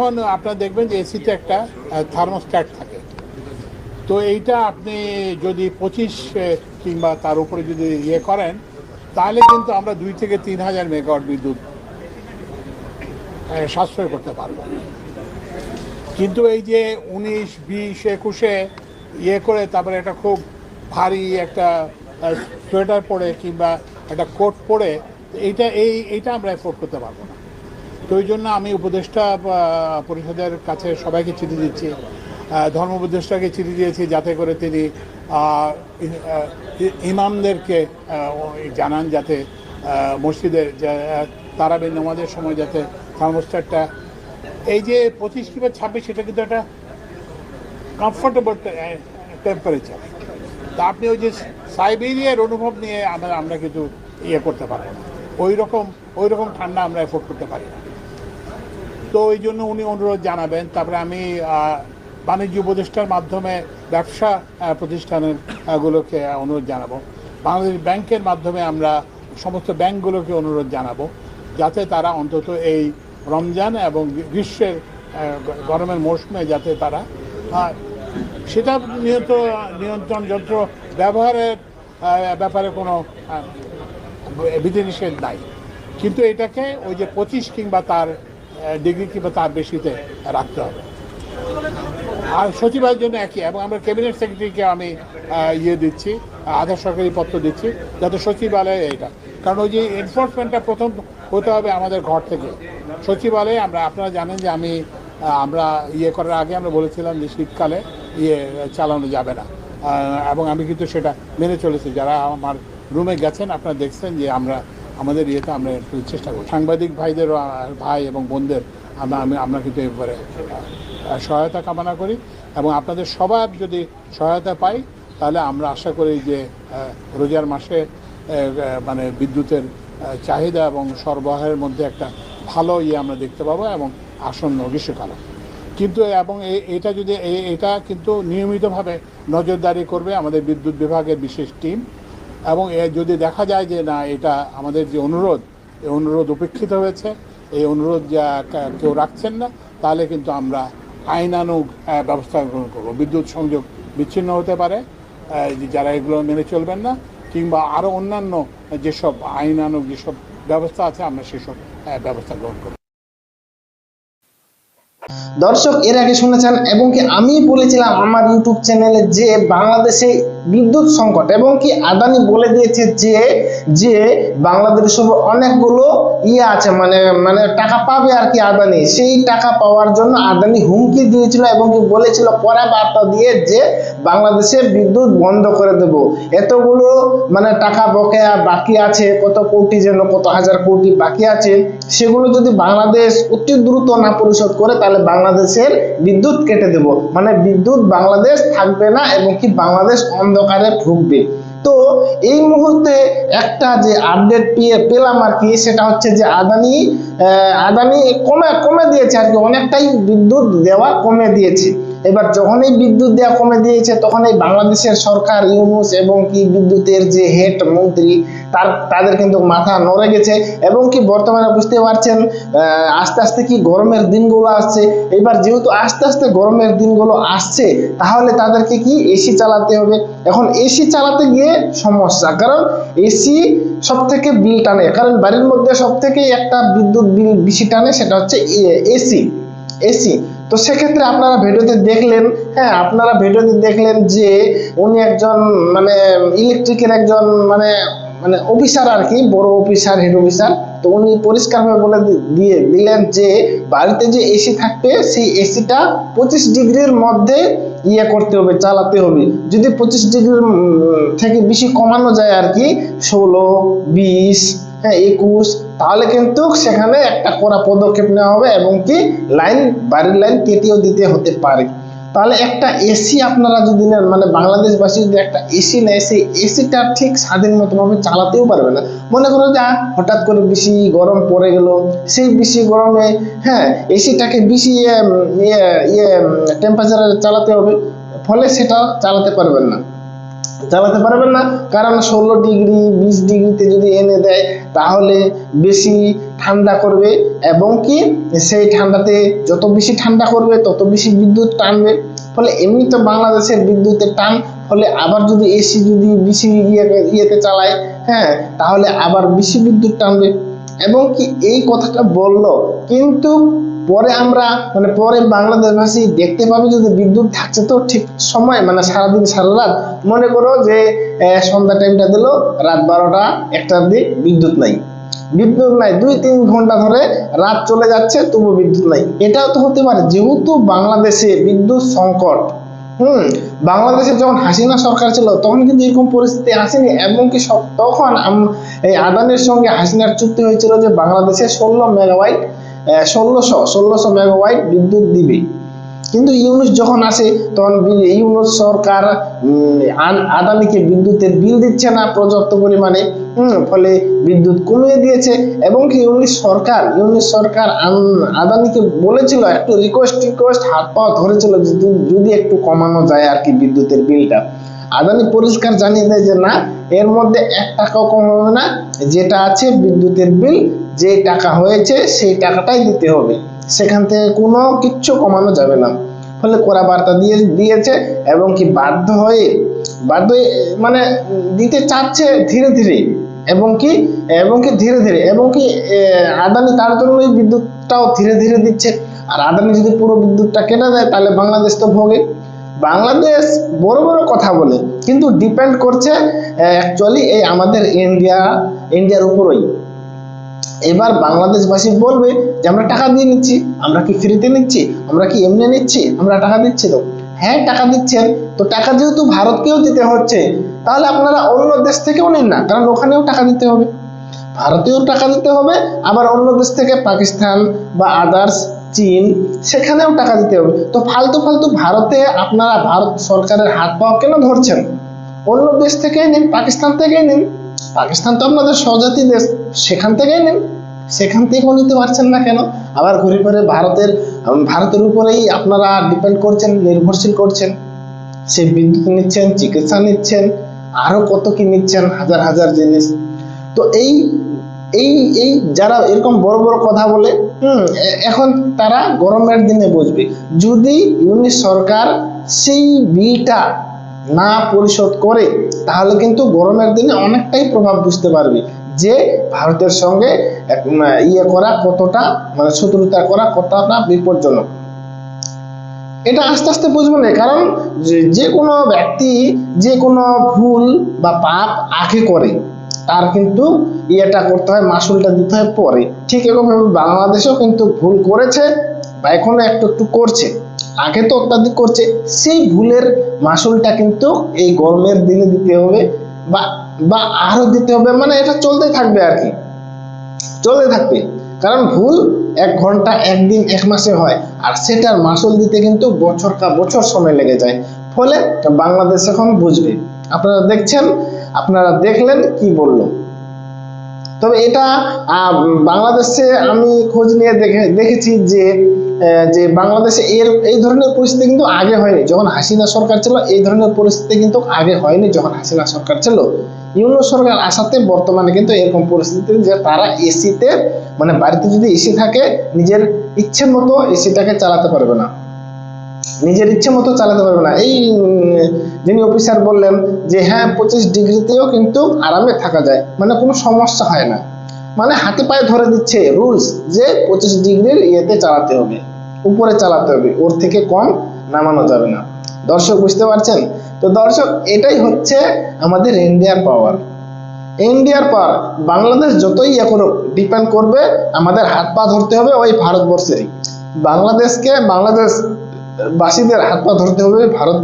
এখন আপনারা দেখবেন যে এসিতে একটা থার্মোস্ট্যাট থাকে। তো এইটা আপনি যদি পঁচিশ কিংবা তার উপরে যদি ইয়ে করেন, তাহলে কিন্তু আমরা দুই থেকে তিন হাজার মেগাওয়াট বিদ্যুৎ সাশ্রয় করতে পারব। কিন্তু এই যে উনিশ, বিশ, একুশে ইয়ে করে তারপরে একটা খুব ভারী একটা সোয়েটার পরে কিংবা একটা কোট পরে, এইটা, এই, এইটা আমরা এফোর্ড করতে পারব না। তো ওই জন্য আমি উপদেষ্টা পরিষদের কাছে সবাইকে চিঠি দিচ্ছি। ধর্ম উপদেষ্টাকে চিঠি দিয়েছি যাতে করে তিনি ইমামদেরকে জানান যাতে মসজিদের তারাবির নামাজের সময় যাতে থার্মোস্ট্যাটটা, এই যে পঁচিশ কিংবা ছাব্বিশ এটা কিন্তু একটা কমফোর্টেবল টেম্পারেচার তা আপনি ওই যে সাইবেরিয়ার অনুভব নিয়ে আমরা আমরা কিন্তু ইয়ে করতে পারব না। ওই রকম ওই রকম ঠান্ডা আমরা এফোর্ড করতে পারি না। তো ওই জন্য উনি অনুরোধ জানাবেন। তারপরে আমি বাণিজ্য উপদেষ্টার মাধ্যমে ব্যবসা প্রতিষ্ঠানের গুলোকে অনুরোধ জানাব। বাংলাদেশ ব্যাংকের মাধ্যমে আমরা সমস্ত ব্যাংকগুলোকে অনুরোধ জানাব, যাতে তারা অন্তত এই রমজান এবং গ্রীষ্মের গরমের মৌসুমে যাতে তারা সেটা নিয়ন্ত্রণ নিয়ন্ত্রণ যন্ত্র ব্যবহারের ব্যাপারে কোনো বিধিনিষেধ নাই। কিন্তু এটাকে ওই যে পঁচিশ কিংবা তার ডিগ্রি কিংবা তার বেশিতে রাখতে হবে। আর সচিবালয়ের জন্য একই, এবং আমরা ক্যাবিনেট সেক্রেটারিকে আমি ইয়ে দিচ্ছি আধা সরকারি পত্র দিচ্ছি, যাতে সচিবালয়ে এটা কারণ ওই যে এনফোর্সমেন্টটা প্রথম হতে হবে আমাদের ঘর থেকে। সচিবালয়ে আমরা, আপনারা জানেন যে আমি আমরা ইয়ে করার আগে আমরা বলেছিলাম যে শীতকালে ইয়ে চালানো যাবে না। এবং আমি কিন্তু সেটা মেনে চলেছি। যারা আমার রুমে গেছেন, আপনারা দেখছেন যে আমরা আমাদের ইয়েতে আমরা একটু চেষ্টা করি সাংবাদিক ভাইদের ভাই এবং বোনদের আমরা আমি আমরা কিন্তু এ ব্যাপারে আহ, সহায়তা কামনা করি এবং আপনাদের সবার যদি সহায়তা পাই তাহলে আমরা আশা করি যে রোজার মাসে মানে বিদ্যুতের চাহিদা এবং সরবরাহের মধ্যে একটা ভালো ইয়ে আমরা দেখতে পাবো এবং আসন্ন গ্রীষ্মকালে। কিন্তু এবং এটা যদি এটা কিন্তু নিয়মিতভাবে নজরদারি করবে আমাদের বিদ্যুৎ বিভাগের বিশেষ টিম। এবং এ যদি দেখা যায় যে না, এটা আমাদের যে অনুরোধ এই অনুরোধ উপেক্ষিত হয়েছে, এই অনুরোধ যা কেউ রাখছেন না, তাহলে কিন্তু আমরা আইনানুগ ব্যবস্থা গ্রহণ করব। বিদ্যুৎ সংযোগ বিচ্ছিন্ন হতে পারে যারা এগুলো মেনে চলবেন না, কিংবা আরও অন্যান্য যেসব আইনানুগ যেসব ব্যবস্থা আছে, আমরা সেসব ব্যবস্থা গ্রহণ করব। দর্শক, এর আগে শুনেছেন, এবং কি আমি বলেছিলাম আমার ইউটিউব চ্যানেলে যে বাংলাদেশে বিদ্যুৎ সংকট এবং কি আদানি বলে দিয়েছে যে যে বাংলাদেশের অনেকগুলো ইয়ে আছে মানে মানে টাকা পাবে আর কি আদানি। সেই টাকা পাওয়ার জন্য আদানি হুমকি দিয়েছিল এবং কি বলেছিল, পরে বার্তা দিয়ে যে বাংলাদেশে বিদ্যুৎ বন্ধ করে দেব। এতগুলো মানে টাকা বকেয়া বাকি আছে, কত কোটি যেন কত হাজার কোটি বাকি আছে, সেগুলো যদি বাংলাদেশ অতি দ্রুত না পরিশোধ করে, তাহলে বাংলাদেশের বিদ্যুৎ কেটে দেব। মানে বিদ্যুৎ বাংলাদেশ থাকবে না এবং কি বাংলাদেশ অন্ধকারে ভুগবে। তো এই মুহূর্তে একটা যে আপডেট পেয়ে পেলাম আর কি, সেটা হচ্ছে যে আদানি আদানি কমে কমে দিয়েছে আর কি, অনেকটাই বিদ্যুৎ দেওয়া কমে দিয়েছে। এবার যখন এই বিদ্যুৎ দেওয়া কমে দিয়েছে, তখন এই বাংলাদেশের সরকার, ইউনুস এবং কি বিদ্যুতের যে হেড মন্ত্রী তার, তাদের কিন্তু মাথা নড়ে গেছে এবং কি বর্তমানে বুঝতে পারছেন আস্তে আস্তে কি গরমের দিনগুলো আসছে। এবার যেহেতু আস্তে আস্তে গরমের দিনগুলো আসছে, তাহলে তাদেরকে কি এসি চালাতে হবে? এখন এসি চালাতে গিয়ে সমস্যা, কারণ এসি সব থেকে বিল টানে, কারণ বাড়ির মধ্যে সব থেকে একটা বিদ্যুৎ বিল বেশি টানে সেটা হচ্ছে এসি এসি তো সেক্ষেত্রে আপনারা ভিডিওতে দেখলেন হ্যাঁ আপনারা ভিডিওতে দেখলেন যে উনি একজন মানে ইলেকট্রিকের একজন মানে মানে অফিসার আর কি বড় অফিসার হেড অফিসার তো উনি পরিষ্কারভাবে বলে দিয়ে দিলেন যে, বাড়িতে যে এসি থাকবে, সেই এসিটা পঁচিশ ডিগ্রির মধ্যে ইয়ে করতে হবে, চালাতে হবে। যদি পঁচিশ ডিগ্রির থেকে বেশি কমানো যায় আর কি ষোলো, বিশ হ্যাঁ একুশ, তাহলে কিন্তু সেখানে একটা কড়া পদক্ষেপ নেওয়া হবে এবং কি লাইন বাড়ির লাইন কেটেও দিতে হতে পারে। তাহলে একটা এসি আপনারা যদি নেন মানে বাংলাদেশবাসী যদি একটা এসি নেয়, সেই এসিটা ঠিক স্বাধীন মতো ভাবে চালাতেও পারবে না। মনে করো যে হঠাৎ করে বেশি গরম পড়ে গেল, সেই বেশি গরমে হ্যাঁ এসিটাকে বেশি ইয়ে ইয়ে টেম্পারেচারে চালাতে হবে, ফলে সেটা চালাতে পারবেন না। চালাতে পারবেন না। কারণ ষোলো ডিগ্রি, বিশ ডিগ্রিতে যদি এনে দেয়, তাহলে বেশি ঠান্ডা করবে এবং কি সেই ঠান্ডাতে যত বেশি ঠান্ডা করবে, তত বেশি বিদ্যুৎ টানবে। ফলে এমনি তো বাংলাদেশের বিদ্যুতের টান, ফলে আবার যদি এসি যদি বেশি ইয়ে ইয়েতে চালায় হ্যাঁ তাহলে আবার বেশি বিদ্যুৎ টানবে। এবং কি এই কথাটা বলল। কিন্তু পরে আমরা মানে পরে বাংলাদেশবাসী দেখতে পাবে যদি বিদ্যুৎ থাকছে তো ঠিক সময় মানে সারাদিন, সারা রাত। মনে করো যে সন্ধ্যা টাইমটা দিল, রাত বারোটা একটার দিক বিদ্যুৎ নাই। বিদ্যুৎ নাই, দুই, তিন ঘণ্টা ধরে রাত চলে যাচ্ছে তবু বিদ্যুৎ নাই। এটাও তো হতে পারে, যেহেতু বাংলাদেশে বিদ্যুৎ সংকট হুম, বাংলাদেশে যখন হাসিনা সরকার ছিল, তখন কিন্তু এরকম পরিস্থিতি আসেনি। এমনকি সব তখন এই আদানের সঙ্গে হাসিনার চুক্তি হয়েছিল যে বাংলাদেশে ষোলো মেগাওয়াইট ষোলোশো ষোলোশো মেগাওয়াইট বিদ্যুৎ দিবে। কিন্তু ইউনুস যখন আসে, তখন ইউনুস সরকার আদানিকে বিদ্যুতের বিল দিচ্ছে না পর্যাপ্ত পরিমাণে ফলে বিদ্যুৎ কমিয়ে দিয়েছে। এবং কি ইউনিশ সরকার ইউনিশ সরকার আদানিকে বলেছিল, একটু রিকোয়েস্ট রিকোয়েস্ট হাত পাওয়া ধরেছিল যদি একটু কমানো যায় আর কি বিদ্যুতের বিলটা। আদানি পরিষ্কার জানিয়ে দেয় যে, না, এর মধ্যে এক টাকাও কম হবে না। যেটা আছে বিদ্যুতের বিল, যে টাকা হয়েছে, সেই টাকাটাই দিতে হবে। সেখান থেকে কোনো কিচ্ছু কমানো যাবে না। ফলে কড়া বার্তা দিয়ে দিয়েছে এবং কি বাধ্য হয়ে, বাধ্য মানে দিতে চাচ্ছে ধীরে ধীরে এবং কি এবং কি ধীরে ধীরে, এবং কি আদানি তার জন্যই বিদ্যুৎটাও ধীরে ধীরে দিচ্ছে। আর আদানি যদি পুরো বিদ্যুৎটা কেটে দেয়, তাহলে বাংলাদেশ তো ভোগে। বাংলাদেশ বড় বড় কথা বলে, কিন্তু ডিপেন্ড করছে অ্যাকচুয়ালি এই আমাদের ইন্ডিয়া ইন্ডিয়ার উপরই। এবার বাংলাদেশবাসী বলবে যে, আমরা টাকা দিয়ে নিচ্ছি, আমরা কি ফ্রিতে নিচ্ছি, আমরা কি এমনি নিচ্ছি, আমরা টাকা দিচ্ছি তো? হ্যাঁ টাকা দিচ্ছেন। তো টাকা যেহেতু ভারতকেও দিতে হচ্ছে, তাহলে আপনারা অন্য দেশ থেকেও নিন না, কারণ ওখানেও টাকা দিতে হবে। ভারতেও টাকা দিতে হবে, আবার অন্য দেশ থেকে পাকিস্তান বা আদার্স, চীন, সেখানেও টাকা দিতে হবে। তো ফালতু ফালতু ভারতে আপনারা, ভারত সরকারের হাত পাও কেন ধরছেন? অন্য দেশ থেকেই নিন, পাকিস্তান থেকেই নিন। পাকিস্তান তো আপনাদের স্বজাতি দেশ। সেখান থেকেই নিন সেখান থেকেও নিতে পারছেন না কেন? আবার ঘুরে ঘুরে ভারতের ভারতের উপরেই আপনারা ডিপেন্ড করছেন, নির্ভরশীল করছেন। সে বিদ্যুৎ নিচ্ছেন, চিকিৎসা নিচ্ছেন, আরও কত কি নিচ্ছেন, হাজার হাজার জিনিস। তো এই এই এই যারা এরকম বড় বড় কথা বলে, হুম এখন তারা গরমের দিনে বুঝবে। যদি ইউনিট সরকার সেই বিলটা না পরিশোধ করে, তাহলে কিন্তু গরমের দিনে অনেকটাই প্রভাব বুঝতে পারবে যে ভারতের সঙ্গে ইয়ে করা কতটা মানে শত্রুতা করা কতটা বিপজ্জনক। এটা আস্তে আস্তে বুঝবে না, কারণ যে- কোনো ব্যক্তি, যে কোনো ভুল বা পাপ আগে করে, তার কিন্তু ইয়েটা করতে হয়, মাসুলটা দিতে হয় পরে। ঠিক এরকমভাবে বাংলাদেশেও কিন্তু ভুল করেছে বা এখনও একটু একটু করছে। আগে তো অত্যাধিক করছে, সেই ভুলের মাসুলটা কিন্তু এই গরমের দিনে দিতে হবে বা বা আরও দিতে হবে মানে এটা চলতেই থাকবে আর কি। চলতে থাকবে। কারণ ভুল এক ঘণ্টা, একদিন, এক মাসে হয়। আর সেটার মাসুল দিতে কিন্তু বছর কা বছর সময় লেগে যায়। ফলে বাংলাদেশ এখন বুঝবে। আপনারা দেখছেন, আপনারা দেখলেন কি বলল। তবে এটা বাংলাদেশে আমি খোঁজ নিয়ে দেখে, দেখেছি যে যে বাংলাদেশে এর, এই ধরনের পরিস্থিতি কিন্তু আগে হয়নি। যখন হাসিনা সরকার ছিল, এই ধরনের পরিস্থিতি কিন্তু আগে হয়নি যখন হাসিনা সরকার ছিল। ইউনো সরকার আসাতে বর্তমানে কিন্তু এরকম পরিস্থিতি যে তারা এসিতে মানে বাড়িতে যদি এসি থাকে, নিজের ইচ্ছে মতো এসিটাকে চালাতে পারবে না। নিজের ইচ্ছে মতো চালাতে পারবে না। এই যিনি অফিসার বললেন যে হ্যাঁ পঁচিশ ডিগ্রিতেও কিন্তু আরামে থাকা যায় মানে কোনো সমস্যা হয় না। মানে হাতে পায়ে ধরে দিচ্ছে রুলস যে, পঁচিশ ডিগ্রির ইয়েতে চালাতে হবে, উপরে চালাতে হবে, ওর থেকে কম নামানো যাবে না। দর্শক বুঝতে পারছেন? তো দর্শক, এটাই হচ্ছে আমাদের ইন্ডিয়ার পাওয়ার ইন্ডিয়ার পাওয়ার বাংলাদেশ যতই ইয়ে করুক ডিপেন্ড করবে, আমাদের হাত পা ধরতে হবে ওই ভারতবর্ষেরই। বাংলাদেশকে, বাংলাদেশ বাসীদের হাত পা ধরতে হবে, ভারত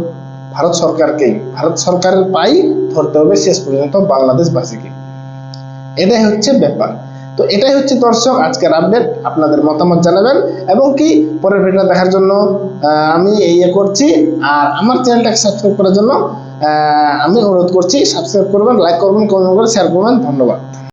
ভারত সরকারকেই, ভারত সরকারের পাই ধরতে হবে শেষ পর্যন্ত বাংলাদেশবাসীকে। এটাই হচ্ছে ব্যাপার। তো এটাই হচ্ছে দর্শক, আজকের আপডেট আপনাদের মতামত জানাবেন এবং কি পরের ভিডিও দেখার জন্য আমি ইয়ে করছি। আর আমার চ্যানেলটাকে সাবস্ক্রাইব করার জন্য আমি অনুরোধ করছি সাবস্ক্রাইব করবেন লাইক করবেন কমেন্ট করবেন শেয়ার করবেন। ধন্যবাদ।